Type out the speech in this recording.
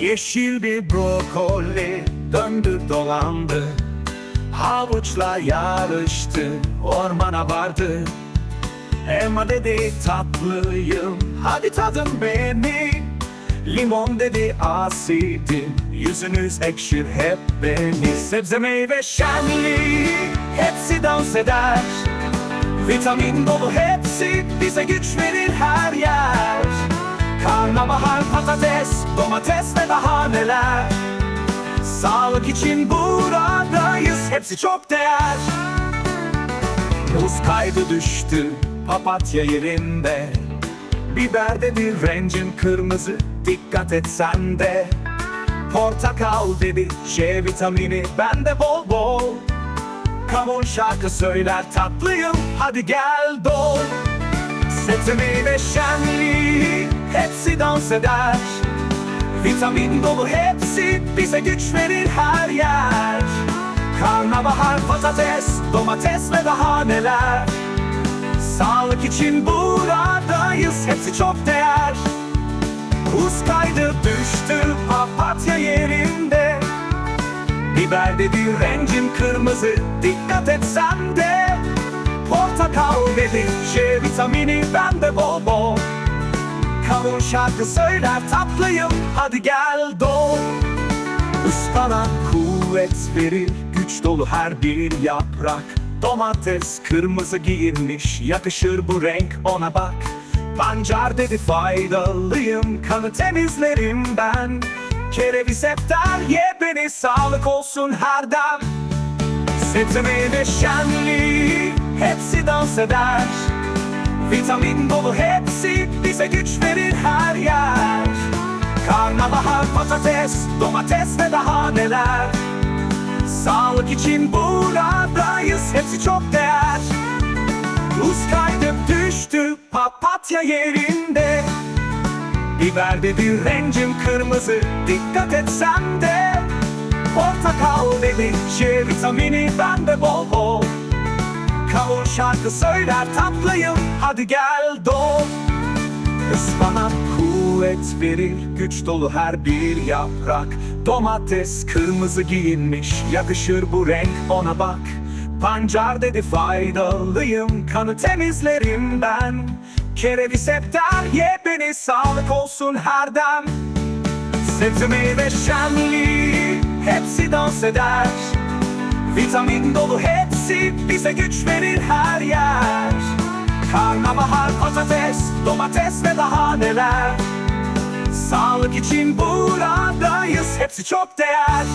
Yeşil bir brokoli döndü dolandı. Havuçla yarıştı ormana vardı. Elma dedi tatlıyım hadi tadın beni. Limon dedi asidim yüzünüz ekşir hep beni. Sebze meyve şenli hepsi dans eder. Vitamin dolu hepsi bize güç verir her yer neler? Sağlık için buradayız hepsi çok değer. Muz kaydı düştü papatya yerinde. Biber dedi rencin kırmızı dikkat et sen de. Portakal dedi C vitamini bende bol bol. Kavun şarkı söyler tatlıyım hadi gel dol. Sebze meyve şenli hepsi dans eder Vitamin dolu hepsi bize güç verir her yer. Karnabahar, patates, domates ve daha neler? Sağlık için buradayız hepsi çok değer. Buz kaydı düştü papatya yerinde. Biber dedi rencim kırmızı dikkat et sen de. Portakal dedi C vitamini bende bol bol Kavun şarkı söyler tatlıyım. Hadi gel dol. Ispanak kuvvet verir güç dolu her bir yaprak. Domates kırmızı giyinmiş yakışır bu renk ona bak. Pancar dedi faydalıyım kanı temizlerim ben. Kereviz hep der ye beni sağlık olsun her dem. Sebze meyve şenli hepsi dans eder Vitamin dolu hepsi bize güç verir her yer. Karnabahar, patates, domates ve daha neler? Sağlık için buradayız hepsi çok değer. Buz kaydı düştü papatya yerinde. Biber dedi rencim kırmızı dikkat et sen de. Portakal dedi C vitamini bende bol bol Kavun şarkı söyler tatlıyım. Hadi gel dol. Ispanak kuvvet verir güç dolu her bir yaprak. Domates kırmızı giyinmiş yakışır bu renk ona bak. Pancar dedi faydalıyım kanı temizlerim ben. Kereviz hep der ye beni sağlık olsun her dem Sebze meyve şenli hepsi dans eder. Vitamin dolu hepsi bize güç verir her yer. Karnabahar, patates, domates ve daha neler? Sağlık için buradayız hepsi çok değer